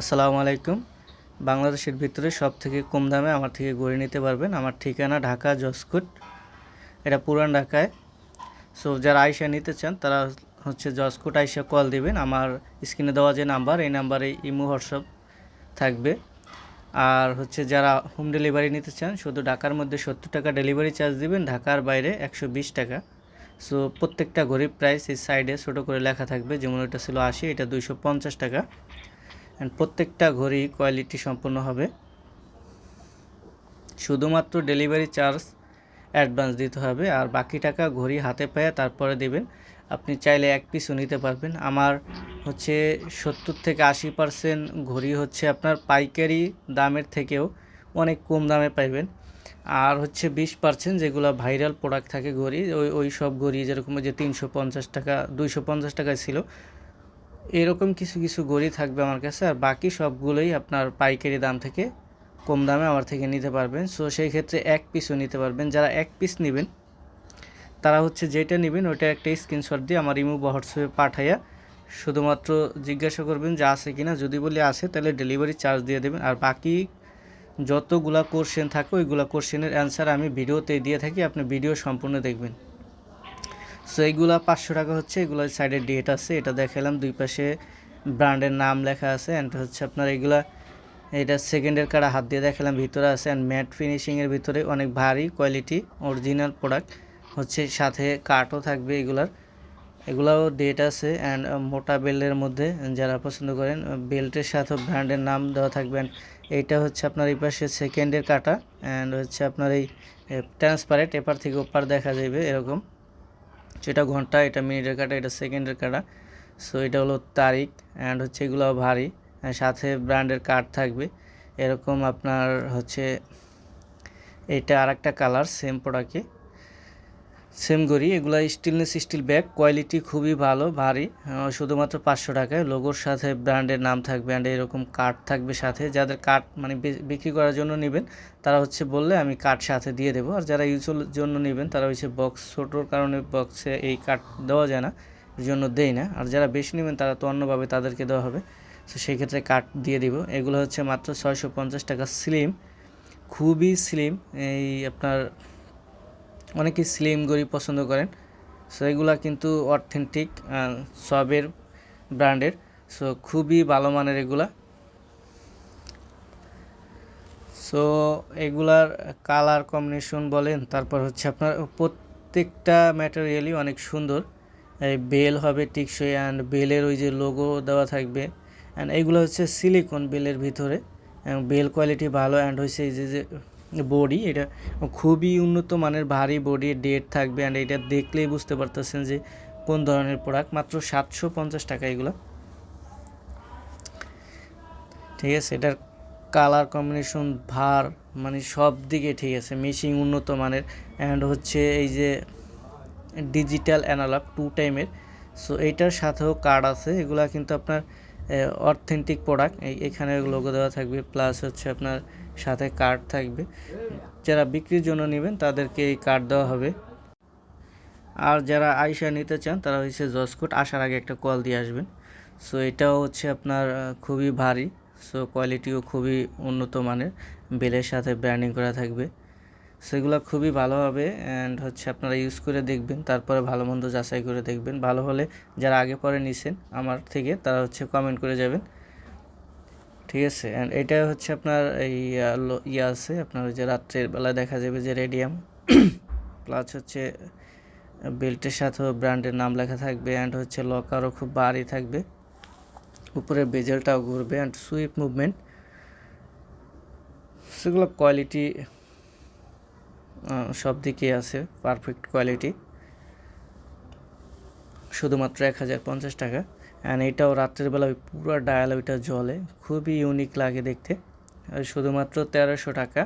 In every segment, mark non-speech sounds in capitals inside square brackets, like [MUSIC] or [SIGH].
আসসালামু আলাইকুম। বাংলাদেশের ভিতরে সব থেকে কম দামে আমার থেকে গড়ে নিতে পারবেন আমার ঠিকানা ঢাকা জসকোট এটা পুরান ঢাকায়। সো যারা আইসা নিতে চান, তারা হচ্ছে জসকোট আইসা কল দিবেন। আমার স্ক্রিনে দেওয়া যে নাম্বার, এই নাম্বারে ইমো, হোয়াটসঅ্যাপ থাকবে। আর হচ্ছে যারা হোম ডেলিভারি নিতে চান, শুধু ঢাকার মধ্যে সত্তর টাকা ডেলিভারি চার্জ দিবেন, ঢাকার বাইরে একশো বিশ টাকা। সো প্রত্যেকটা গরিব প্রাইস এই সাইডে ছোটো করে লেখা থাকবে। যেমন এটা ছিল আশি, এটা দুইশো পঞ্চাশ টাকা। অ্যান্ড প্রত্যেকটা ঘড়ি কোয়ালিটি সম্পূর্ণ হবে। শুধুমাত্র ডেলিভারি চার্জ অ্যাডভান্স দিতে হবে। আর বাকি টাকা ঘড়ি হাতে পায়ে তারপরে দেবেন। আপনি চাইলে এক পিসও নিতে পারবেন। আমার হচ্ছে সত্তর থেকে আশি পার্সেন্ট ঘড়ি হচ্ছে আপনার পাইকারি দামের থেকেও অনেক কম দামে পাইবেন। আর হচ্ছে বিশ পার্সেন্ট যেগুলো ভাইরাল প্রোডাক্ট থাকে ঘড়ি, ওই ওই সব ঘড়ি যেরকম যে তিনশো পঞ্চাশ টাকা, দুইশো পঞ্চাশ টাকায় ছিল এরকম কিছু কিছু গড়ি থাকবে আমার কাছে আর বাকি সবগুলোই আপনার পাইকারি দাম থেকে কম দামে আমার থেকে নিতে পারবেন। সো সেই ক্ষেত্রে এক পিসও নিতে পারবেন। যারা এক পিস নেবেন, তারা হচ্ছে যেটা নেবেন, ওইটা একটা স্ক্রিনশট দিয়ে আমার ইমো হোয়াটসঅ্যাপে পাঠাইয়া শুধুমাত্র জিজ্ঞাসা করবেন যে আছে কি না যদি বলি আছে, তাহলে ডেলিভারি চার্জ দিয়ে দেবেন। আর বাকি যতগুলা কোশ্চেন থাকে, ওইগুলা কোশ্চেনের অ্যান্সার আমি ভিডিওতে দিয়ে থাকি। আপনি ভিডিও সম্পূর্ণ দেখবেন। সো এইগুলা পাঁচশো টাকা হচ্ছে, এগুলো সাইডের ডেট আছে, এটা দেখালাম দুই পাশে ব্র্যান্ডের নাম লেখা আছে অ্যান্ড হচ্ছে আপনার এগুলা, এটা সেকেন্ডের কাটা হাত দিয়ে দেখালাম ভিতরে আছে অ্যান্ড ম্যাট ফিনিশিংয়ের ভিতরে অনেক ভারী কোয়ালিটি অরিজিনাল প্রোডাক্ট হচ্ছে সাথে কাঠও থাকবে এগুলার, এগুলাও ডেট আছে অ্যান্ড মোটা বেল্টের মধ্যে যারা পছন্দ করেন বেল্টের সাথে ব্র্যান্ডের নাম দেওয়া থাকবে, and এইটা হচ্ছে আপনার এই পাশে সেকেন্ডের কাটা অ্যান্ড হচ্ছে আপনার এই ট্রান্সপারেন্ট এপার থেকে ওপার দেখা যাবে এরকম। সেটা ঘণ্টা, এটা মিনিটের কাটা, এটা সেকেন্ডের কাটা। সো এটা হলো তারিখ অ্যান্ড হচ্ছে এগুলো ভারী। সাথে ব্র্যান্ডের কার্ড থাকবে। এরকম আপনার হচ্ছে, এটা আর একটা কালার সেম প্রোডাক্টে সেম গড়ি এগুলো স্টিলনেস স্টিল ব্যাগ কোয়ালিটি খুবই ভালো, ভারী। শুধুমাত্র পাঁচশো টাকায়। লোগোর সাথে ব্র্যান্ডের নাম থাকবে অ্যান্ড এরকম কার্ড থাকবে সাথে। যাদের কার্ড মানে বিক্রি করার জন্য নেবেন, তারা হচ্ছে বললে আমি কার্ড সাথে দিয়ে দেবো। আর যারা ইউজের জন্য নেবেন, তারা হচ্ছে বক্স ছোটোর কারণে বক্সে এই কার্ড দেওয়া যায় না জন্য দেই না। আর যারা বেশি নেবেন, তারা তো অন্যভাবে তাদেরকে দেওয়া হবে। তো সেই ক্ষেত্রে কার্ড দিয়ে দিব। এগুলো হচ্ছে মাত্র ছয়শো পঞ্চাশ টাকা স্লিম খুবই স্লিম এই আপনার অনেকে স্লিম গড়ি পছন্দ করেন। সো এগুলা কিন্তু অথেন্টিক সবের ব্র্যান্ডের। সো খুবই ভালো মানের এগুলা। সো এগুলার কালার কম্বিনেশন বলেন, তারপর হচ্ছে আপনার প্রত্যেকটা ম্যাটেরিয়ালই অনেক সুন্দর। বেল হবে টিকসই অ্যান্ড বেলের ওই যে লোগো দেওয়া থাকবে। অ্যান্ড এইগুলো হচ্ছে সিলিকন বেলের ভিতরে। বেল কোয়ালিটি ভালো অ্যান্ড হচ্ছে এই যে বডি এটা খুবই উন্নত মানের, ভারী বডি ডেট থাকবে অ্যান্ড এটা দেখলেই বুঝতে পারতেছেন যে কোন ধরনের প্রোডাক্ট মাত্র সাতশো পঞ্চাশ টাকা এগুলো। ঠিক আছে, এটার কালার কম্বিনেশন ভার মানে সব দিকে ঠিক আছে মেশিং উন্নত মানের। অ্যান্ড হচ্ছে এই যে ডিজিটাল অ্যানালগ টু টাইমের সো এইটার সাথেও কার্ড আছে, এগুলা কিন্তু আপনার অথেন্টিক প্রোডাক্ট এখানে লোগো দেওয়া থাকবে প্লাস হচ্ছে আপনার সাথে কার্ড থাকবে। যারা বিক্রির জন্য নেবেন, তাদেরকে এই কার্ড দেওয়া হবে। আর যারা আইসা নিতে চান, তারা হচ্ছে জসকোট আসার আগে একটা কল দিয়ে আসবেন। সো এটাও হচ্ছে আপনার খুবই ভারী। সো কোয়ালিটিও খুবই উন্নত মানের। বেলের সাথে ব্র্যান্ডিং করা থাকবে। সেগুলো খুবই ভালো হবে। অ্যান্ড হচ্ছে আপনারা ইউজ করে দেখবেন। তারপরে ভালো মন্দ যাচাই করে দেখবেন। ভালো হলে যারা আগে পরে নিছেন, আমার থেকে, তারা হচ্ছে কমেন্ট করে যাবেন। ঠিক আছে অ্যান্ড এটা হচ্ছে আপনার এই ইয়ে আছে, আপনার যে রাত্রের বেলা দেখা যাবে যে রেডিয়াম প্লাস [COUGHS] হচ্ছে বেল্টের সাথেও ব্র্যান্ডের নাম লেখা থাকবে অ্যান্ড হচ্ছে লকারও খুব ভারী থাকবে উপরে বেজেলটাও ঘুরবে অ্যান্ড সুইপ মুভমেন্ট সেগুলো কোয়ালিটি সব দিকে আছে পারফেক্ট কোয়ালিটি শুধুমাত্র এক হাজার পঞ্চাশ টাকা। অ্যান্ড এটাও রাত্রের ওই পুরো ডায়াল ওইটা জলে খুবই ইউনিক লাগে দেখতে। শুধুমাত্র তেরোশো টাকা।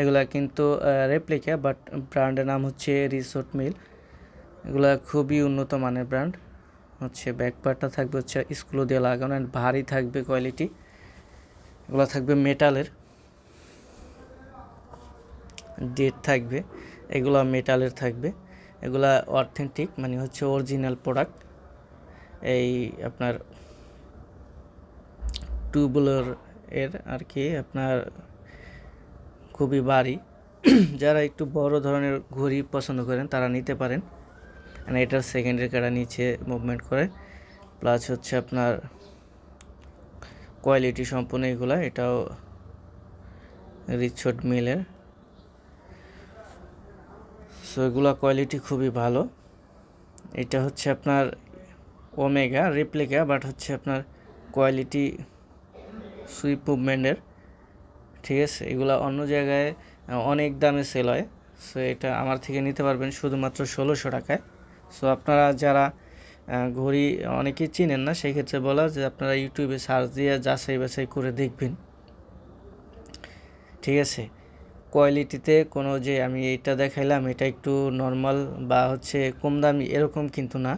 এগুলা কিন্তু রেপ্লিকা বাট ব্র্যান্ডের নাম হচ্ছে রিসোর্ট মিল এগুলা খুবই উন্নত মানের ব্র্যান্ড হচ্ছে ব্যাকপারটা থাকবে হচ্ছে স্ক্রু দিয়ে লাগানো অ্যান্ড ভারী থাকবে কোয়ালিটি এগুলো থাকবে মেটালের ডেট থাকবে। এগুলো মেটালের থাকবে। এগুলা অথেন্টিক মানে হচ্ছে অরিজিনাল প্রোডাক্ট এই আপনার টুবুলার এর আর কি আপনার খুবই ভারী। যারা একটু বড় ধরনের ঘড়ি পছন্দ করেন, তারা নিতে পারেন। এটার সেকেন্ডারি কাটা নিচে মুভমেন্ট করে। প্লাস হচ্ছে আপনার কোয়ালিটি সম্পূর্ণ এগুলা, এটাও রিচোড মিলের। সো এগুলা কোয়ালিটি খুবই ভালো। এটা হচ্ছে আপনার ওমেগা, রিপ্লিকা বাট হচ্ছে আপনার কোয়ালিটি সুইপ মুভমেন্টের ঠিক আছে? এগুলা অন্য জায়গায় অনেক দামে সেল হয়। সো এটা আমার থেকে নিতে পারবেন শুধুমাত্র ষোলোশো টাকায়। সো আপনারা যারা ঘড়ি অনেকেই চিনেন না, সেই ক্ষেত্রে বলা যে আপনারা ইউটিউবে সার্চ দিয়ে যাচাই বাছাই করে দেখবেন। ঠিক আছে? কোয়ালিটিতে কোনো যে আমি এইটা দেখাইলাম, এটা একটু নর্মাল বা হচ্ছে কম দামি এরকম কিন্তু না।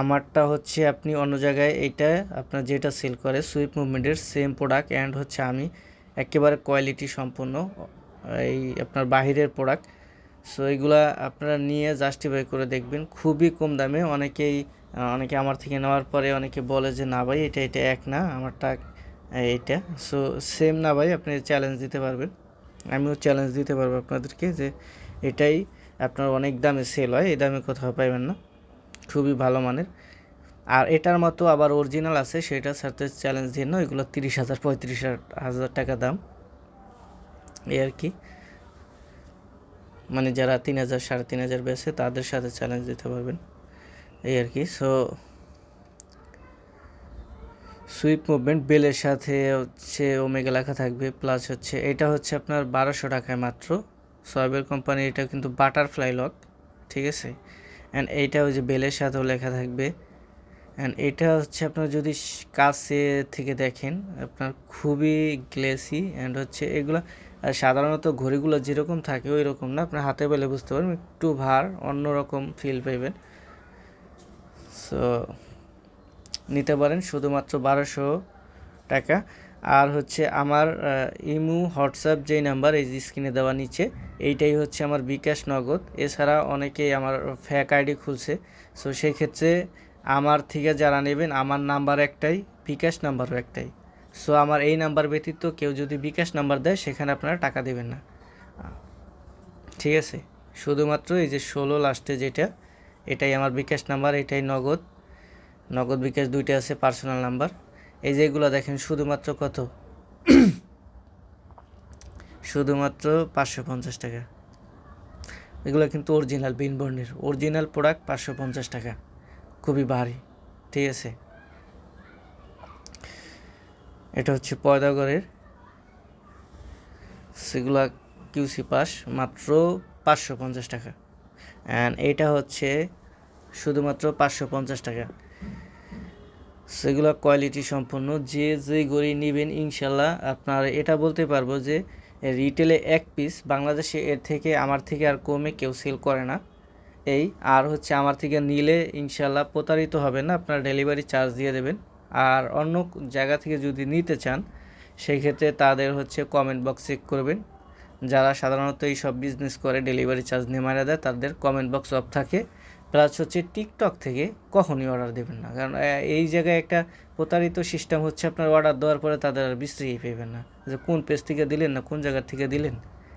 আমারটা হচ্ছে আপনি অন্য জায়গায় এইটা আপনার যেটা সেল করে সুইপ মুভমেন্টের সেম প্রোডাক্ট অ্যান্ড হচ্ছে আমি একেবারে কোয়ালিটি সম্পন্ন এই আপনার বাহিরের প্রোডাক্ট সো এইগুলা আপনারা নিয়ে জাস্টিফাই করে দেখবেন। খুবই কম দামে অনেকেই অনেকে আমার থেকে নেওয়ার পরে অনেকে বলে যে, না ভাই, এটা এটা এক না, আমারটা এইটা। সো সেম না ভাই, আপনি চ্যালেঞ্জ দিতে পারবেন। আমিও চ্যালেঞ্জ দিতে পারব আপনাদেরকে যে, এটাই আপনার অনেক দামে সেল হয়, এই দামে কোথাও পাইবেন না। খুবই ভালো মানের। আর এটার মতো আবার অরিজিনাল আছে, সেটার সাথে চ্যালেঞ্জ দিয়ে না এগুলো তিরিশ হাজার, পঁয়ত্রিশ হাজার টাকা দাম। এই আর কি। মানে যারা তিন হাজার, সাড়ে তিন হাজার বেছে তাদের সাথে চ্যালেঞ্জ দিতে পারবেন। এই আর কি সো সুইপ মুভমেন্ট বেলের সাথে হচ্ছে ওমেগা লেখা থাকবে প্লাস হচ্ছে, এটা হচ্ছে আপনার বারোশো টাকায় মাত্র। সয়েবের কোম্পানি এটা কিন্তু বাটারফ্লাই লক ঠিক আছে? অ্যান্ড এইটা ওই যে বেলের সাথেও লেখা থাকবে। অ্যান্ড এটা হচ্ছে আপনার যদি কাছে থেকে দেখেন, আপনার খুবই গ্লেসি অ্যান্ড হচ্ছে এগুলো সাধারণত ঘড়িগুলো যেরকম থাকে ওই রকম না, আপনার হাতে পেলে বুঝতে পারবেন, একটু ভার, অন্যরকম ফিল পাইবেন। সো নিতে পারেন, শুধুমাত্র বারোশো টাকা। আর হচ্ছে আমার ইমু, হোয়াটসঅ্যাপ যেই নাম্বার, এই স্ক্রিনে দেওয়া নিচে, এইটাই হচ্ছে আমার বিকাশ নগদ। এছাড়া অনেকেই আমার ফ্যাক আইডি খুলছে। সো সেই ক্ষেত্রে আমার থেকে যারা নেবেন, আমার নাম্বার একটাই, বিকাশ নাম্বারও একটাই। সো আমার এই নাম্বার ব্যতীত কেউ যদি বিকাশ নাম্বার দেয়, সেখানে আপনারা টাকা দেবেন না। ঠিক আছে? শুধুমাত্র এই যে ষোলো লাস্টে যেটা, এটাই আমার বিকাশ নাম্বার এটাই নগদ। নগদ বিকাশ দুইটা আছে পার্সোনাল নাম্বার এই যে এগুলো দেখেন, শুধুমাত্র কত? শুধুমাত্র পাঁচশো পঞ্চাশ টাকা। এগুলো কিন্তু অরিজিনাল বিনবর্ণের অরিজিনাল প্রোডাক্ট পাঁচশো পঞ্চাশ টাকা। খুবই ভারী, ঠিক আছে? এটা হচ্ছে পয়দাগরের সেগুলা কিউসি পাস, মাত্র পাঁচশো পঞ্চাশ টাকা। অ্যান্ড এটা হচ্ছে শুধুমাত্র পাঁচশো পঞ্চাশ টাকা। সেগুলো কোয়ালিটি সম্পন্ন। যে যে গড়ি নেবেন ইনশাল্লাহ আপনার এটা বলতে পারব যে রিটেলে এক পিস বাংলাদেশে এর থেকে, আমার থেকে আর কমে কেউ সেল করে না। এই, আর হচ্ছে আমার থেকে নিলে ইনশাল্লাহ প্রতারিত হবে না, আপনার ডেলিভারি চার্জ দিয়ে দেবেন। আর অন্য জায়গা থেকে যদি নিতে চান সেই ক্ষেত্রে তাদের হচ্ছে কমেন্ট বক্স চেক করবেন। যারা সাধারণত এই সব বিজনেস করে ডেলিভারি চার্জ নিয়ে মারা দেয়, তাদের কমেন্ট বক্স অফ থাকে। প্লাস হচ্ছে টিকটক থেকে কখনই অর্ডার দেবেন না। কারণ এই জায়গায় একটা প্রতারিত সিস্টেম হচ্ছে আপনার অর্ডার দেওয়ার পরে তাদের আর বিশ্রী পেবেন না। যে কোন পেজ থেকে দিলেন না কোন জায়গার থেকে দিলেন?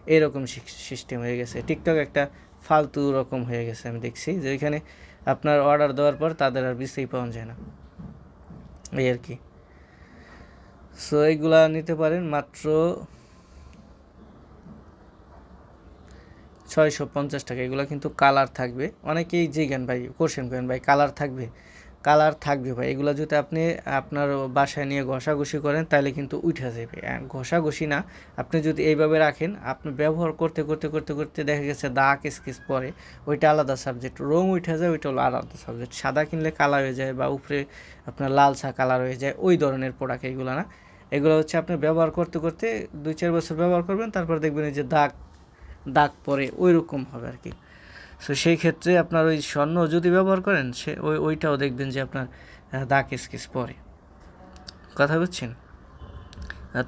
এরকম সিস্টেম হয়ে গেছে। টিকটক একটা ফালতু রকম হয়ে গেছে, আমি দেখছি। যে এখানে আপনার অর্ডার দেওয়ার পর তাদের আর বিশ্রী পাওয়া যায় না। এই আর কি। সো এইগুলা নিতে পারেন। মাত্র ছয়শো পঞ্চাশ টাকা, এগুলো কিন্তু কালার থাকবে। অনেকেই জিজ্ঞান ভাই কোশ্চেন করেন ভাই কালার থাকবে। কালার থাকবে ভাই, এগুলো যদি আপনি আপনার বাসায় নিয়ে ঘষাঘষি করেন, তাহলে কিন্তু উঠে যাবে। ঘষাঘষি না, আপনি যদি এইভাবে রাখেন, আপনি ব্যবহার করতে করতে করতে করতে দেখা গেছে দাগ, স্কেচ পরে, ওইটা আলাদা সাবজেক্ট রং উঠে যায়, ওইটা হলো আলাদা সাবজেক্ট সাদা কিনলে কালার হয়ে যায় বা উপরে আপনার লাল ছা কালার হয়ে যায়, ওই ধরনের প্রোডাক্ট এগুলো না। এগুলো হচ্ছে আপনি ব্যবহার করতে করতে দুই, চার বছর ব্যবহার করবেন, তারপর দেখবেন যে দাগ দাগ পরে ওই রকম হবে আর কি। সো সেই ক্ষেত্রে আপনার ওই স্বর্ণ যদি ব্যবহার করেন, সে ওই, ওইটাও দেখবেন যে আপনার দাগ স্কেচ পরে কথা বুঝছেন?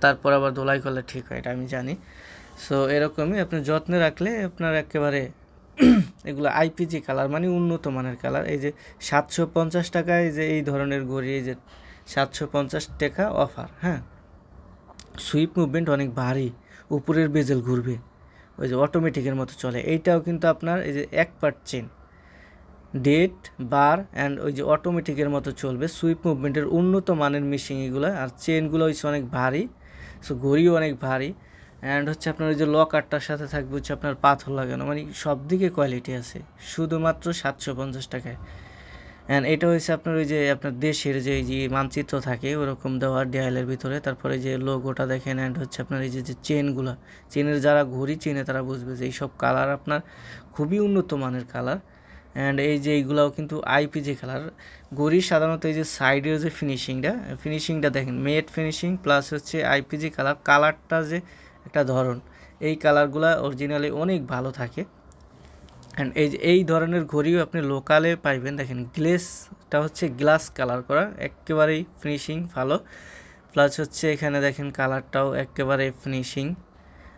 তারপর আবার দোলাই করলে ঠিক হয়, এটা আমি জানি। সো এরকমই আপনি যত্নে রাখলে আপনার একেবারে [CLEARS THROAT] এগুলো আইপিজি কালার মানে উন্নত মানের কালার এই যে সাতশো পঞ্চাশ টাকায় যে এই ধরনের ঘড়ি, এই যে সাতশো পঞ্চাশ টাকা অফার হ্যাঁ? সুইপ মুভমেন্ট অনেক ভারী, উপরের বেজেল ঘুরবে। ওই যে অটোমেটিকের মতো চলে। এইটাও কিন্তু আপনার এই যে এক part chain date bar and ওই যে অটোমেটিকের মতো চলবে। সুইপ মুভমেন্টের উন্নত মানের মেশিন এগুলো। আর চেনগুলো হচ্ছে অনেক ভারী। সো ঘড়িও অনেক ভারী। অ্যান্ড হচ্ছে আপনার ওই যে লকারটার সাথে থাকবে হচ্ছে আপনার পাথর লাগানো। মানে সব দিকে কোয়ালিটি আছে। শুধুমাত্র সাতশো পঞ্চাশ টাকায়। অ্যান্ড এটা হচ্ছে আপনার ওই যে আপনার দেশের যে যে মানচিত্র থাকে, ওরকম দেওয়া ডিয়ালের ভিতরে। তারপরে যে লোগোটা দেখেন অ্যান্ড হচ্ছে আপনার এই যে যে চেনগুলো চেনের যারা ঘড়ি চেনে, তারা বুঝবে যে এইসব কালার আপনার খুবই উন্নত মানের কালার অ্যান্ড এই যে এইগুলাও কিন্তু আইপিজি কালার ঘড়ির সাধারণত এই যে সাইডের যে ফিনিশিংটা ফিনিশিংটা দেখেন মেট ফিনিশিং প্লাস হচ্ছে আইপিজি কালার কালারটা যে একটা ধরন, এই কালারগুলো অরিজিনালি অনেক ভালো থাকে। অ্যান্ড এই এই ধরনের ঘড়িও আপনি লোকালে পাইবেন। দেখেন গ্লেসটা হচ্ছে গ্লাস কালার করা, একেবারেই ফিনিশিং ভালো। প্লাস হচ্ছে এখানে দেখেন কালারটাও একেবারে ফিনিশিং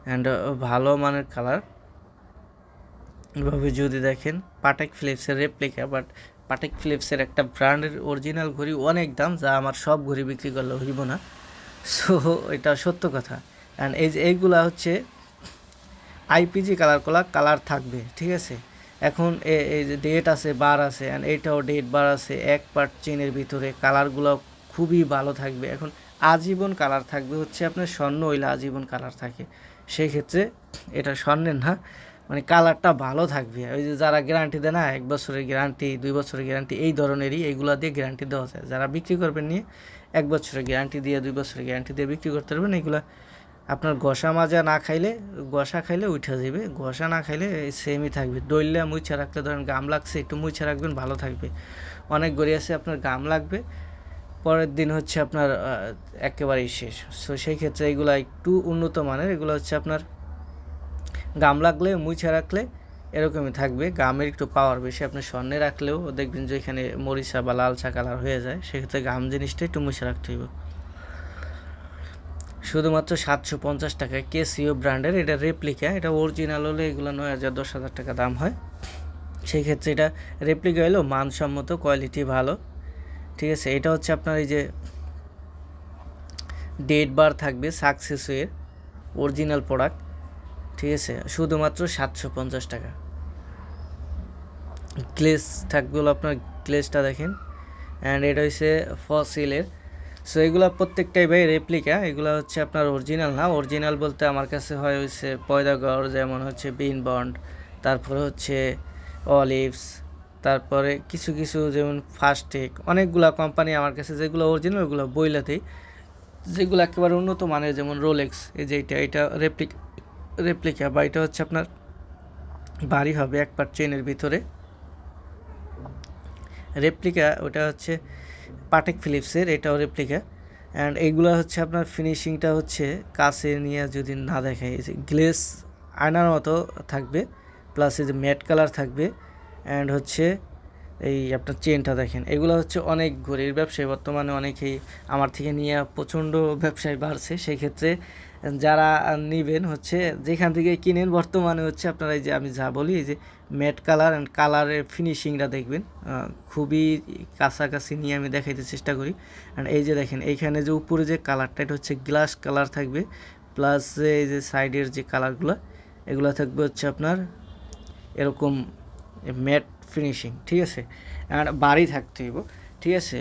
অ্যান্ড ভালো মানের কালার এভাবে যদি দেখেন পাটেক ফিলিপসের রেপ্লিকা বাট পাটেক ফিলিপসের একটা ব্র্যান্ডের অরিজিনাল ঘড়ি অনেক দাম, যা আমার সব ঘড়ি বিক্রি করলে হইব না। সো এটা সত্য কথা। অ্যান্ড এই যে, এইগুলা হচ্ছে আইপিজি কালার করা কালার থাকবে, ঠিক আছে? এখন এই যে ডেট আছে বার আছে অ্যান্ড এইটাও ডেট বার আছে, এক পার্ট চেনের ভিতরে কালারগুলো খুবই ভালো থাকবে। এখন আজীবন কালার থাকবে, হচ্ছে আপনার স্বর্ণ হইলে আজীবন কালার থাকে। সেই ক্ষেত্রে এটা স্বর্ণের না মানে কালারটা ভালো থাকবে। ওই যে যারা গ্যারান্টি দেয় না, এক বছরের গ্যারান্টি দুই বছরের গ্যারান্টি এই ধরনেরই এইগুলো দিয়ে গ্যারান্টি দেওয়া যায়। যারা বিক্রি করবেন নিয়ে এক বছরের গ্যারান্টি দিয়ে, দুই বছরের গ্যারান্টি দিয়ে বিক্রি করতে পারবেন, এগুলো আপনার ঘষা মাজা না খাইলে, ঘষা খাইলে উঠে যাবে ঘষা না খাইলে সেমই থাকবে। দইলে মুছা রাখলে ধরেন গাম লাগছে, একটু মুছা রাখবেন, ভালো থাকবে। অনেক গড়ি আছে, আপনার গাম লাগবে। পরের দিন হচ্ছে আপনার একেবারেই শেষ। সো সেই ক্ষেত্রে এগুলো একটু উন্নত মানের। এগুলো হচ্ছে আপনার গাম লাগলে মুছে রাখলে এরকমই থাকবে। গামের একটু পাওয়ার বেশি। আপনি স্বর্ণে রাখলেও দেখবেন যে এখানে মরিচা বা লালচা কালার হয়ে যায়। সেক্ষেত্রে গাম জিনিসটা একটু মুছে রাখতে হইব। শুধুমাত্র সাতশো পঞ্চাশ টাকা কেসিও ব্র্যান্ডের, এটা রেপ্লিকা, এটা অরিজিনাল হলে এগুলো নয় হাজার দশ হাজার টাকা দাম হয়। সেই ক্ষেত্রে এটা রেপ্লিকা হলেও মানসম্মত কোয়ালিটি ভালো। ঠিক আছে, এটা হচ্ছে আপনার এই যে ডেট বার থাকবে সাকসেসের অরিজিনাল প্রোডাক্ট ঠিক আছে, শুধুমাত্র সাতশো পঞ্চাশ টাকা। গ্লেস থাকবে হলো আপনার গ্লেসটা দেখেন। অ্যান্ড এটা হচ্ছে ফসিলের সো এগুলো প্রত্যেকটাই ভাই রেপ্লিকা এগুলো হচ্ছে আপনার অরিজিনাল না। অরিজিনাল বলতে আমার কাছে হয় হচ্ছে পয়দাগড় যেমন হচ্ছে বিন বন্ড তারপরে হচ্ছে অলিভস তারপরে কিছু কিছু যেমন ফাস্টেক অনেকগুলা কোম্পানি আমার কাছে যেগুলো অরিজিনাল ওগুলো বইলাতেই যেগুলো একেবারে উন্নত মানের, যেমন রোলেক্স এই যে এটা এটা রেপ্লিক রেপ্লিকা বা এটা হচ্ছে আপনার বাড়ি হবে এক পার্ট চেনের ভিতরে। রেপ্লিকা ওটা হচ্ছে পাটেক ফিলিপসের এটাও রেপ্লিকা অ্যান্ড এইগুলো হচ্ছে আপনার ফিনিশিংটা হচ্ছে কাছে নিয়ে যদি না দেখায় গ্লেস আয়নার মতো থাকবে প্লাস এই যে ম্যাট কালার থাকবে অ্যান্ড হচ্ছে এই আপনার চেনটা দেখেন। এগুলো হচ্ছে অনেক ঘড়ির ব্যবসায়ী। বর্তমানে অনেকেই আমার থেকে নিয়ে প্রচণ্ড ব্যবসায় বাড়ছে। সেই ক্ষেত্রে যারা নেবেন হচ্ছে যেখান থেকে কিনেন, বর্তমানে হচ্ছে আপনারা এই যে আমি যা বলি, এই যে ম্যাট কালার অ্যান্ড কালারের ফিনিশিংটা দেখবেন। খুবই কাছাকাছি নিয়ে আমি দেখাইতে চেষ্টা করি। অ্যান্ড এই যে দেখেন, এইখানে যে উপরে যে কালারটা এটা হচ্ছে গ্লাস কালার থাকবে। প্লাস এই যে সাইডের যে কালারগুলো এগুলো থাকবে হচ্ছে আপনার এরকম ম্যাট ফিনিশিং ঠিক আছে? আর বাড়ি থাকতে হইব, ঠিক আছে?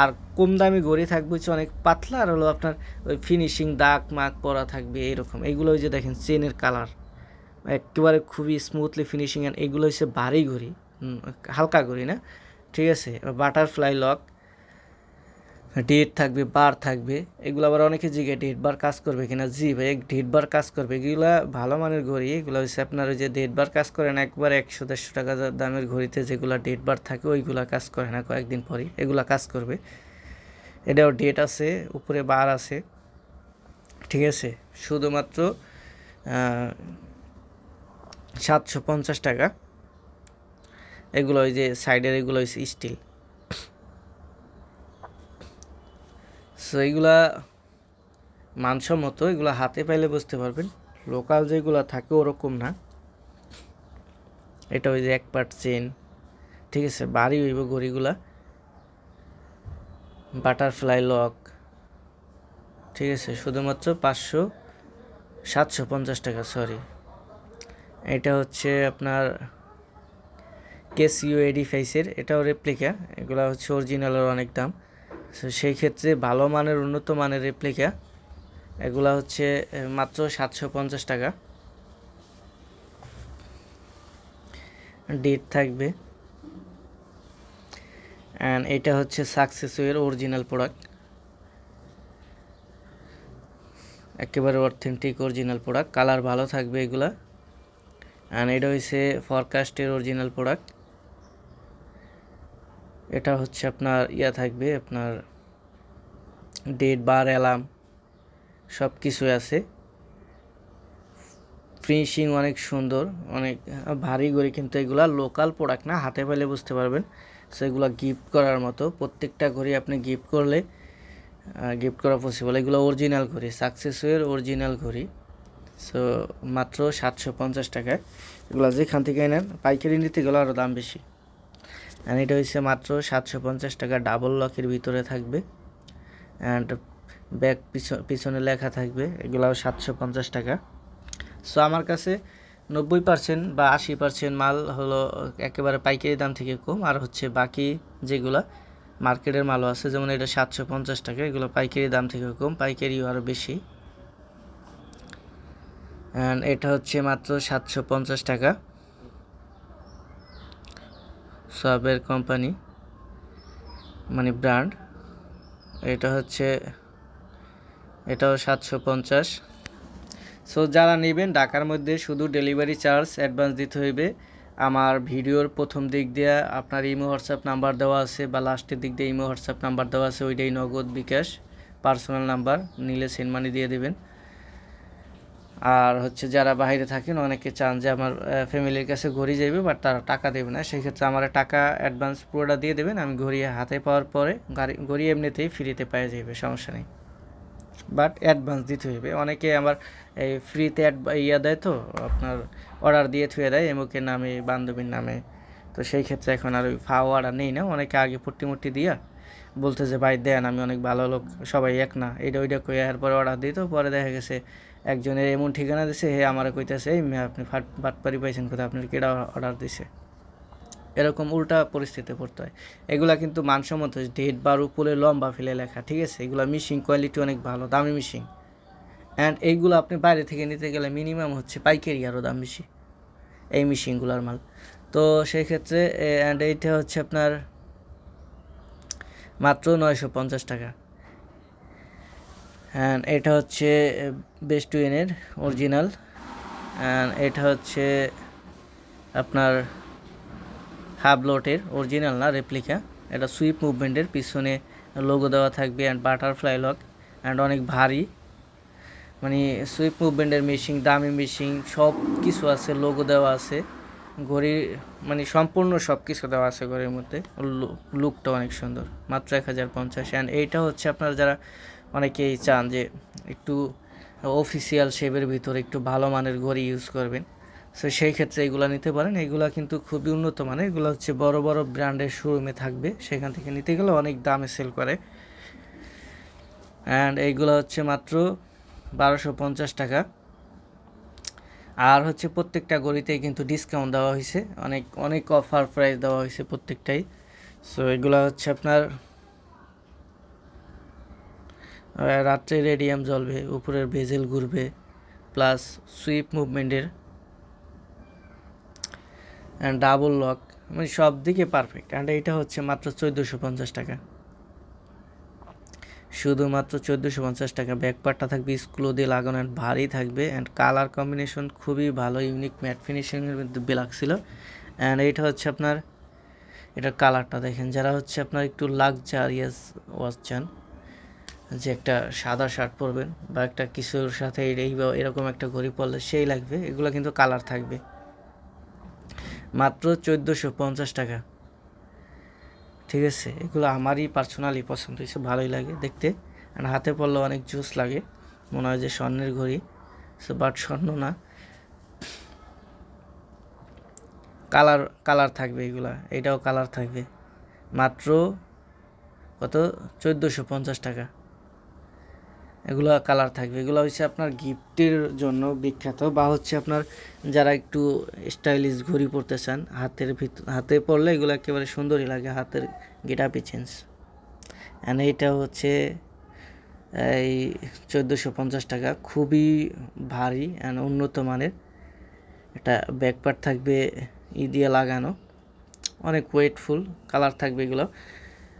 আর কম দামি গড়ি থাকবে হচ্ছে অনেক পাতলা, আর হলো আপনার ওই ফিনিশিং দাগ, মাগ পরা থাকবে এরকম এইগুলো ওই যে দেখেন, চেনের কালার একেবারে খুবই স্মুথলি ফিনিশিং এগুলো হচ্ছে বাড়ি ঘড়ি হালকা ঘড়ি না? ঠিক আছে? বাটারফ্লাই লক ডেট থাকবে বার থাকবে, এগুলো আবার অনেকে জিগে ডেট বার কাজ করবে কিনা? জি ভাই ডেট বার কাজ করবে। এগুলো ভালো মানের ঘড়ি, এগুলো হচ্ছে আপনার ওই যে ডেট বার কাজ করে না একবার একশো, দেড়শো টাকা দামের ঘড়িতে যেগুলো ডেট বার থাকে, ওইগুলো কাজ করে না কয়েকদিন পরই, এগুলা কাজ করবে। এটাও ডেট আছে, উপরে বার আছে, ঠিক আছে? শুধুমাত্র সাতশো পঞ্চাশ টাকা। এগুলো ওই যে সাইডের এগুলো হচ্ছে স্টিল সো এইগুলা মানসম্মত, এগুলো হাতে পাইলে বুঝতে পারবেন। লোকাল যেগুলো থাকে ওরকম না। এটা ওই যে এক পার্ট চেন ঠিক আছে, বাড়ি হইব গড়িগুলা বাটারফ্লাই লক ঠিক আছে, শুধুমাত্র পাঁচশো, সাতশো পঞ্চাশ টাকা সরি এটা হচ্ছে আপনার কেসিও এডি ফেসের এটাও রেপ্লিকা এগুলো হচ্ছে অরিজিনালের অনেক দাম। তো সেই ক্ষেত্রে ভালো মানের, উন্নত মানের রেপ্লিকা এগুলা হচ্ছে মাত্র সাতশো পঞ্চাশ টাকা। ডেট থাকবে। অ্যান্ড এটা হচ্ছে সাকসেসওয়ের অরিজিনাল প্রোডাক্ট একেবারে অথেন্টিক অরিজিনাল প্রোডাক্ট কালার ভালো থাকবে এগুলা। অ্যান্ড এটা হচ্ছে ফরকাস্টের অরিজিনাল প্রোডাক্ট এটা হচ্ছে আপনার ইয়া থাকবে, আপনার ডেট বার অ্যালার্ম সব কিছুই আছে। ফিনিশিং অনেক সুন্দর, অনেক ভারী গড়ি, কিন্তু এগুলা লোকাল প্রোডাক্ট না, হাতে পেলে বুঝতে পারবেন। সো এগুলো গিফট করার মতো, প্রত্যেকটা ঘড়ি আপনি গিফট করলে গিফট করা পসিবল এগুলো অরিজিনাল ঘড়ি সাকসেসের অরিজিনাল ঘড়ি। সো মাত্র সাতশো পঞ্চাশ টাকায়। এগুলো যেখান থেকে নেন, পাইকারি নিতে গেলে আরও দাম বেশি। অ্যান্ড এটা হচ্ছে মাত্র সাতশো পঞ্চাশ টাকা ডাবল লকের ভিতরে থাকবে। অ্যান্ড ব্যাক পিছনে লেখা থাকবে, এগুলাও সাতশো পঞ্চাশ টাকা। সো আমার কাছে নব্বই পার্সেন্ট বা আশি পার্সেন্ট মাল হলো একেবারে পাইকারি দাম থেকে কম, আর হচ্ছে বাকি যেগুলা মার্কেটের মালও আছে, যেমন এটা সাতশো পঞ্চাশ টাকা, এগুলো পাইকারি দাম থেকে কম, পাইকারিও আরও বেশি। অ্যান্ড এটা হচ্ছে মাত্র সাতশো পঞ্চাশ টাকা। সবের কোম্পানি মানে ব্র্যান্ড। এটা হচ্ছে, এটাও সাতশো পঞ্চাশ। সো যারা নেবেন, ঢাকার মধ্যে শুধু ডেলিভারি চার্জ অ্যাডভান্স দিতে হইবে। আমার ভিডিওর প্রথম দিক দিয়ে আপনার ইমো হোয়াটসঅ্যাপ নাম্বার দেওয়া আছে বা লাস্টের দিক দিয়ে ইমো হোয়াটসঅ্যাপ নাম্বার দেওয়া আছে, ওইটাই নগদ বিকাশ। পার্সোনাল নাম্বার নিলে সেন্ড মানি দিয়ে দেবেন। আর হচ্ছে যারা বাইরে থাকেন, অনেকে চান যে আমার ফ্যামিলির কাছে ঘড়ি যাইবে বাট তারা টাকা দেবে না। সেই ক্ষেত্রে আমার টাকা অ্যাডভান্স পুরোটা দিয়ে দেবেন। আমি ঘড়ি হাতে পাওয়ার পরে গাড়ি, ঘড়ি এমনিতেই ফ্রিতে পাওয়া যাবে সমস্যা নেই। বাট অ্যাডভান্স দিতে হইবে। অনেকে আমার এই ফ্রিতে ইয়া দেয় তো, আপনার অর্ডার দিয়ে থুয়ে দেয়, এমুকের নামে, বান্ধবীর নামে। তো সেই ক্ষেত্রে এখন আর ওই ফাও অর্ডার নেই না। অনেকে আগে পট্টি মুট্টি দিয়া বলতে যে ভাই, দেন, আমি অনেক ভালো লোক, সবাই এক না। এটা ওইটা কই আর পরে অর্ডার দিত পরে দেখা গেছে একজনের এমন ঠিকানা দিছে, হে আমার কইতেছে, এই আপনি ফাট, বাটপারি পাইছেন কোথায়? আপনার কেডা অর্ডার দিছে? এরকম উল্টা পরিস্থিতিতে পড়তে হয়। এগুলা কিন্তু মানসম্মত ডেট বার উপরে লম্বা ফেলে লেখা, ঠিক আছে? এগুলা মিশিং কোয়ালিটি অনেক ভালো, দামি মিশিং অ্যান্ড এইগুলো আপনি বাইরে থেকে নিতে গেলে মিনিমাম হচ্ছে পাইকারি আরও দাম বেশি, এই মিশিংগুলোর মাল। তো সেই ক্ষেত্রে অ্যান্ড এইটা হচ্ছে আপনার মাত্র নয়শো পঞ্চাশ টাকা। অ্যান্ড এটা হচ্ছে বেস্ট টুয়েনের অরিজিনাল অ্যান্ড এটা হচ্ছে আপনার হাফ লোটের অরিজিনাল না রেপ্লিকা এটা সুইপ মুভমেন্টের পিছনে লোগো দেওয়া থাকবে অ্যান্ড বাটারফ্লাই লক অ্যান্ড অনেক ভারী। মানে সুইপ মুভমেন্টের মেশিন দামি মেশিন সব কিছু আছে লোগো দেওয়া আছে। ঘড়ির মানে সম্পূর্ণ সব কিছু দেওয়া আছে ঘড়ির মধ্যে। লুকটা অনেক সুন্দর। মাত্র এক হাজার পঞ্চাশ। অ্যান্ড এইটা হচ্ছে আপনারা যারা অনেকেই চান যে একটু অফিসিয়াল শেপের ভিতরে একটু ভালো মানের ঘড়ি ইউজ করবেন। সো সেই ক্ষেত্রে এগুলো নিতে পারেন। এগুলো কিন্তু খুবই উন্নত মানের। এগুলো হচ্ছে বড় বড় ব্র্যান্ডের শোরুমে থাকবে। সেখান থেকে নিতে গেলে অনেক দামে সেল করে। অ্যান্ড এইগুলো হচ্ছে মাত্র বারোশো পঞ্চাশ টাকা। আর হচ্ছে প্রত্যেকটা গড়িতেই কিন্তু ডিসকাউন্ট দেওয়া হয়েছে অনেক অনেক অফার প্রাইস দেওয়া হয়েছে প্রত্যেকটাই। সো এগুলো হচ্ছে আপনার রাত্রে রেডিয়াম জ্বলবে, উপরের ভেজেল ঘুরবে প্লাস সুইপ মুভমেন্টের অ্যান্ড ডাবল লক মানে সব দিকে পারফেক্ট অ্যান্ড এটা হচ্ছে মাত্র চোদ্দোশো পঞ্চাশ টাকা। শুধুমাত্র চোদ্দোশো পঞ্চাশ টাকা ব্যাকপারটা থাকবে স্কুলো দিয়ে লাগানো অ্যান্ড ভারী থাকবে অ্যান্ড কালার কম্বিনেশন খুবই ভালো ইউনিক ম্যাট ফিনিশিংয়ের মধ্যে লাগছিল অ্যান্ড এটা হচ্ছে আপনার, এটার কালারটা দেখেন, যারা হচ্ছে আপনার একটু লাক্সারিয়াস ওয়াচ চান যে একটা সাদা শার্ট পরবেন বা একটা কিছুর সাথে এই বা এরকম একটা ঘড়ি পরলে সেই লাগবে, এগুলো কিন্তু কালার থাকবে। মাত্র চোদ্দোশো পঞ্চাশ টাকা। ঠিক আছে, এগুলো আমারই পার্সোনালি পছন্দ হয়েছে, ভালোই লাগে দেখতে। আর হাতে পড়লে অনেক জুস লাগে, মনে হয় যে স্বর্ণের ঘড়ি। সো বাট স্বর্ণ না। কালার কালার থাকবে এগুলা, এটাও কালার থাকবে। মাত্র কত? চোদ্দোশো পঞ্চাশ টাকা। এগুলো কালার থাকবে। এগুলো হচ্ছে আপনার গিফটের জন্য বিখ্যাত বা হচ্ছে আপনার যারা একটু স্টাইলিশ ঘড়ি পরতে চান, হাতের ভিতর হাতে পরলে এগুলো একেবারে সুন্দরই লাগে, হাতের গেটাপি চেঞ্জ অ্যান্ড এইটা হচ্ছে এই চোদ্দোশো পঞ্চাশ টাকা, খুবই ভারী অ্যান্ড উন্নত মানের। এটা ব্যাকপার্ট থাকবে ই দিয়ে লাগানো। অনেক ওয়েটফুল কালার থাকবে এগুলো।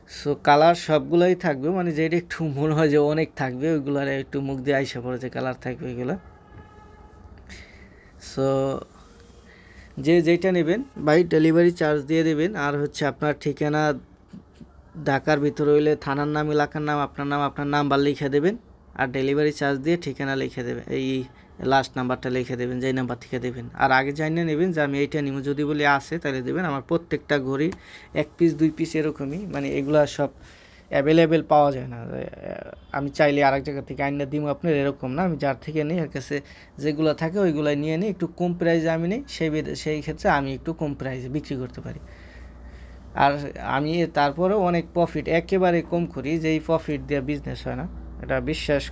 সো কালার সবগুলোই থাকবে মানে যেটা একটু মনে হয় যে অনেক থাকবে, ওইগুলোর একটু মুখ দিয়ে আইসা পড়ে যে কালার থাকবে এগুলো সো যে যেটা নেবেন বাই ডেলিভারি চার্জ দিয়ে দেবেন, আর হচ্ছে আপনার ঠিকানা, ঢাকার ভিতরে হইলে থানার নাম, এলাকার নাম, আপনার নাম, আপনার নাম্বার লিখে দেবেন, আর ডেলিভারি চার্জ দিয়ে ঠিকানা লিখে দেবেন, এই লাস্ট নাম্বারটা লিখে দেবেন, যেই নাম্বার থেকে দেবেন। আর আগে জানিয়ে নেবেন যে আমি এইটা নিব, যদি বলি আসে তাহলে দেবেন। আমার প্রত্যেকটা ঘড়ি এক পিস দুই পিস এরকমই। মানে এগুলা সব অ্যাভেলেবেল পাওয়া যায় না। আমি চাইলে আরেক জায়গা থেকে আইনা দিব আপনার, এরকম না। আমি যার থেকে নিই, এর কাছে যেগুলো থাকে ওইগুলো নিয়ে নিই। একটু কম প্রাইসে আমি নিই, সেই সেই ক্ষেত্রে আমি একটু কম প্রাইসে বিক্রি করতে পারি। আর আমি তারপরেও অনেক প্রফিট একেবারে কম করি যে এই প্রফিট দিয়ে বিজনেস হয় না। এটা বিশ্বাস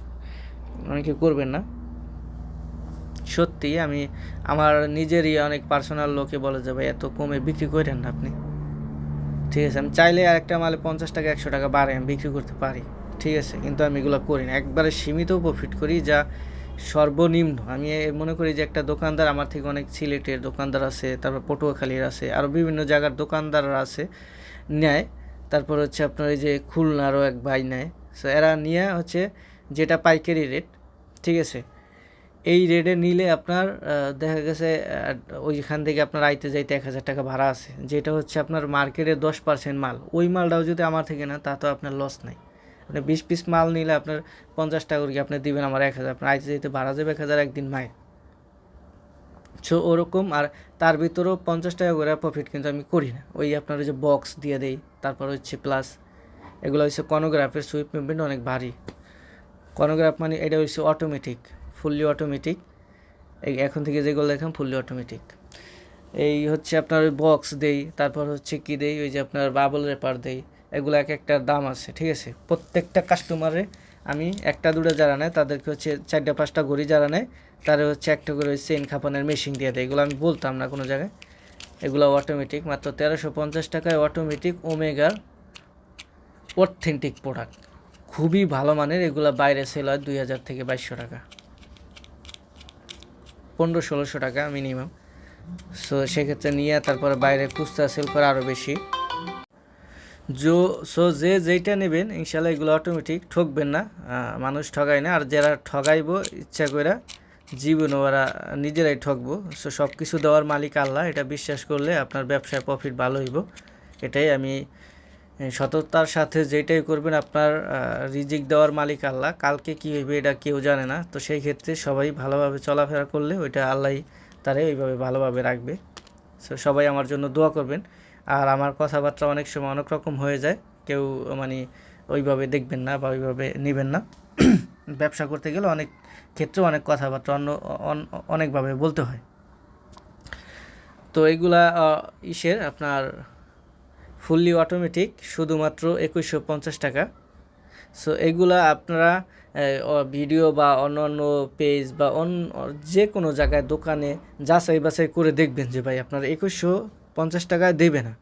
অনেকে করবেন না। সত্যি আমি আমার নিজেরই অনেক পার্সোনাল লোকে বলে যে, ভাই, এত কমে বিক্রি করেন না আপনি। ঠিক আছে, আমি চাইলে আর একটা মালে পঞ্চাশ টাকা, একশো টাকা বাড়ে আমি বিক্রি করতে পারি। ঠিক আছে, কিন্তু আমি এগুলো করি না। একবারে সীমিত প্রফিট করি যা সর্বনিম্ন। আমি মনে করি যে, একটা দোকানদার আমার থেকে অনেক সিলেটের দোকানদার আছে, তারপর পটুয়াখালীর আছে আরও বিভিন্ন জায়গার দোকানদাররা আছে, নেয়। তারপর হচ্ছে আপনার এই যে খুলনারও এক ভাই নেয়। সো এরা নিয়ে হচ্ছে যেটা পাইকারি রেট ঠিক আছে? এই রেটে নিলে আপনার দেখা গেছে ওইখান থেকে আপনার আইতে যাইতে এক হাজার টাকা ভাড়া আছে। যেটা হচ্ছে আপনার মার্কেটে দশ পার্সেন্ট মাল। ওই মালটাও যদি আমার থেকে না তা তো আপনার লস নাই। আপনি বিশ পিস মাল নিলে আপনার পঞ্চাশ টাকা করে আপনি দিবেন আমার এক হাজার। আপনার আইতে যাইতে ভাড়া যাবে এক হাজার একদিন মায়ের সো ওরকম আর তার ভিতরেও পঞ্চাশ টাকা করে প্রফিট কিন্তু আমি করি না। ওই আপনার ওই যে বক্স দিয়ে দেই, তারপর হচ্ছে প্লাস এগুলো হচ্ছে কনোগ্রাফের সুইপ মুভমেন্ট অনেক ভারী। কনোগ্রাফ মানে এটা হচ্ছে অটোমেটিক ফুললি অটোমেটিক এই এখন থেকে যেগুলো দেখেন ফুললি অটোমেটিক এই হচ্ছে আপনার ওই বক্স দেই, তারপর হচ্ছে কি দেই, ওই যে আপনার বাবল রেপার দেই, এগুলো এক একটা দাম আছে, ঠিক আছে? প্রত্যেকটা কাস্টমারে আমি একটা দুটো যারা নেয়, তাদেরকে হচ্ছে চারটা পাঁচটা ঘড়ি যারা নেয়, তারা হচ্ছে একটা করে চেন খাপানোর মেশিন দিয়ে দেয়। এগুলো আমি বলতাম না কোনো জায়গায়। এগুলো অটোমেটিক মাত্র তেরোশো পঞ্চাশ টাকায় অটোমেটিক ওমেগার অথেন্টিক প্রোডাক্ট খুবই ভালো মানের, এগুলো বাইরে সেল হয় দুই হাজার থেকে বাইশশো টাকা। পনেরো ষোলোশো টাকা মিনিমাম সো সেক্ষেত্রে নিয়ে তারপরে বাইরে খুচরা সেল করে আরও বেশি। জো সো যে যেইটা নেবেন, ইনশাল্লাহ এগুলো অটোমেটিক ঠকবেন না। মানুষ ঠগায় না। আর যারা ঠগাইবো ইচ্ছা করে জীবনে ওরা নিজেরাই ঠকবো। সো সব কিছু দেওয়ার মালিক আল্লাহ। এটা বিশ্বাস করলে আপনার ব্যবসায় প্রফিট ভালো হইব। এটাই আমি সততার সাথে যেটাই করবেন আপনার রিজিক দেওয়ার মালিক আল্লাহ। কালকে কী হইবে এটা কেউ জানে না। তো সেই ক্ষেত্রে সবাই ভালোভাবে চলাফেরা করলে ওইটা আল্লাহই তারে ওইভাবে ভালোভাবে রাখবে। সো সবাই আমার জন্য দোয়া করবেন। আর আমার কথাবার্তা অনেক সময় অনেক রকম হয়ে যায়। কেউ মানে ওইভাবে দেখবেন না বা ওইভাবে নেবেন না। [CLEARS THROAT] ব্যবসা করতে গেলে অনেক ক্ষেত্রে অনেক কথাবার্তা অন্য, অন- অনেকভাবে বলতে হয়। তো এইগুলা ইসের আপনার ফুললি অটোমেটিক শুধুমাত্র একুশশো পঞ্চাশ টাকা। সো এগুলা আপনারা ভিডিও বা অন্য অন্য পেজ বা অন্য যে কোনো জায়গায় দোকানে যাচাই বাছাই করে দেখবেন যে, ভাই, আপনারা একুশশো পঞ্চাশ টাকায় দেবে না।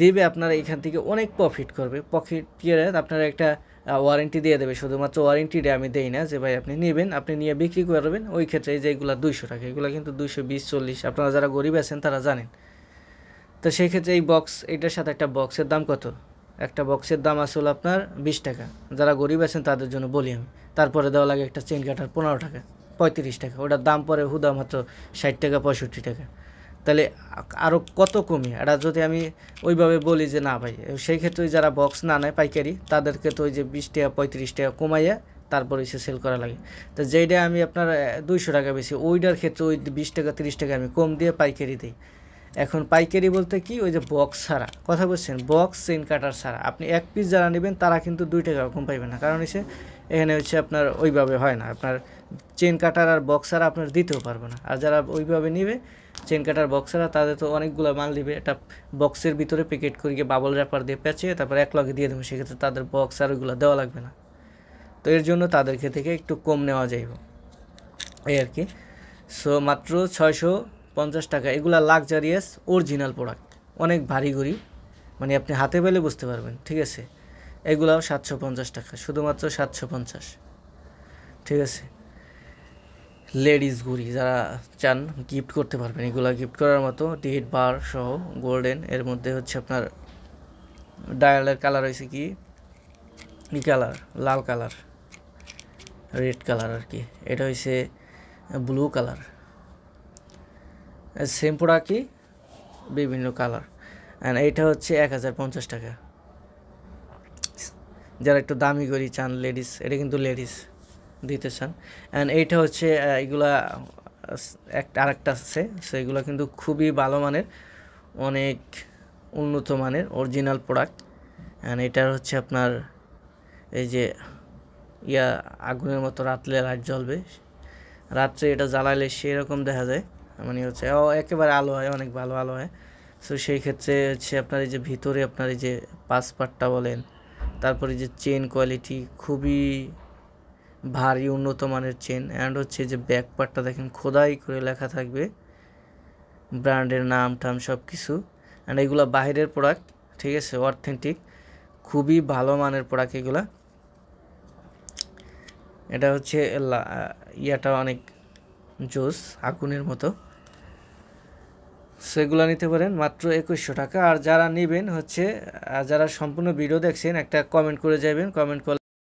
দেবে আপনারা এখান থেকে অনেক প্রফিট করবে। প্রফিট করে আপনারা একটা ওয়ারেন্টি দিয়ে দেবে। শুধুমাত্র ওয়ারেন্টিটা আমি দেই না যে, ভাই, আপনি নেবেন, আপনি নিয়ে বিক্রি করবেন। ওই ক্ষেত্রে এই যে এগুলো দুইশো টাকা, এগুলো কিন্তু দুইশো বিশ, চল্লিশ, আপনারা যারা গরিব আছেন তারা জানেন। তো সেই ক্ষেত্রে এই বক্স এটার সাথে একটা বক্সের দাম কত? একটা বক্সের দাম আসলে আপনার বিশ টাকা। যারা গরিব আছেন, তাদের জন্য বলি আমি। তারপরে দেওয়া লাগে একটা চেন কাটার পনেরো টাকা, পঁয়ত্রিশ টাকা। ওটার দাম পরে হুদা মাত্র ষাট টাকা, পঁয়ষট্টি টাকা। তাহলে আরও কত কমে? এটা যদি আমি ওইভাবে বলি যে না ভাই, সেই ক্ষেত্রে যারা বক্স না নেয়, পাইকারি, তাদেরকে তো ওই যে বিশ টাকা, পঁয়ত্রিশ টাকা কমাইয়া তারপরে এসে সেল করা লাগে। তো যেইটা আমি আপনার দুইশো টাকা বেশি, ওইটার ক্ষেত্রে ওই বিশ টাকা, তিরিশ টাকা আমি কম দিয়ে পাইকারি দিই। এখন পাইকারি বলতে কি? ওই যে বক্স ছাড়া। কথা বলছেন, বক্স চেন কাটার ছাড়া। আপনি এক পিস যারা নেবেন, তারা কিন্তু দুই টাকা কম পাইবেন না। কারণ হচ্ছে এখানে হচ্ছে আপনার ওইভাবে হয় না। আপনার চেন কাটার আর বক্স ছাড়া আপনার দিতেও পারবে না। আর যারা ওইভাবে নিবে চেন কাটার, বক্স ছাড়া, তাদের তো অনেকগুলো মাল দিবে। এটা বক্সের ভিতরে প্যাকেট করিয়ে বাবল র্যাপার দিয়ে পেঁচিয়ে তারপর এক লগে দিয়ে দেবো। সেক্ষেত্রে তাদের বক্স আর ওইগুলো দেওয়া লাগবে না। তো এর জন্য তাদেরকে থেকে একটু কম নেওয়া যাইব। এই আর কি। সো মাত্র ছয়শো পঞ্চাশ টাকা, এগুলা লাক্সারিয়াস অরিজিনাল প্রোডাক্ট অনেক ভারী ঘড়ি মানে আপনি হাতে পেলে বুঝতে পারবেন, ঠিক আছে? এগুলাও সাতশো পঞ্চাশ টাকা, শুধুমাত্র সাতশো পঞ্চাশ। ঠিক আছে? লেডিস ঘুড়ি, যারা চান গিফট করতে পারবেন, এগুলা গিফট করার মতো ডিট বার সহ, গোল্ডেন। এর মধ্যে হচ্ছে আপনার ডায়ালের কালার হয়েছে কি? ই কালার লাল কালার রেড কালার আর কি। এটা হয়েছে ব্লু কালার সেম কি বিভিন্ন কালার অ্যান্ড এইটা হচ্ছে এক হাজার পঞ্চাশ টাকা। যারা একটু দামি করি চান লেডিস এটা কিন্তু লেডিস দিতে চান। অ্যান্ড এইটা হচ্ছে এগুলা একটা আরেকটা আছে। সেগুলো কিন্তু খুবই ভালো মানের, অনেক উন্নত মানের অরিজিনাল প্রোডাক্ট অ্যান্ড এটার হচ্ছে আপনার, এই যে, ইয়া, আগুনের মতো রাতলে লাইট জ্বলবে। রাত্রে এটা জ্বালাইলে সেরকম দেখা যায়। মানে হচ্ছে একেবারে আলো হয়, অনেক ভালো আলো হয়। সো সেই ক্ষেত্রে হচ্ছে আপনার এই যে ভিতরে আপনার এই যে পাসপাটটা বলেন, তারপরে যে চেন কোয়ালিটি খুবই ভারী, উন্নত মানের চেন অ্যান্ড হচ্ছে যে ব্যাক পার্টটা দেখেন খোদাই করে লেখা থাকবে, ব্র্যান্ডের নাম টাম সব কিছু অ্যান্ড এগুলো বাইরের প্রোডাক্ট ঠিক আছে? অথেন্টিক খুবই ভালো মানের প্রোডাক্ট এগুলা। এটা হচ্ছে ইয়াটা অনেক জোস, আগুনের মতো। সেগুলো নিতে পারেন, মাত্র একুশশো টাকা। আর যারা নেবেন হচ্ছে যারা সম্পূর্ণ ভিডিও দেখছেন, একটা কমেন্ট করে যাবেন কমেন্ট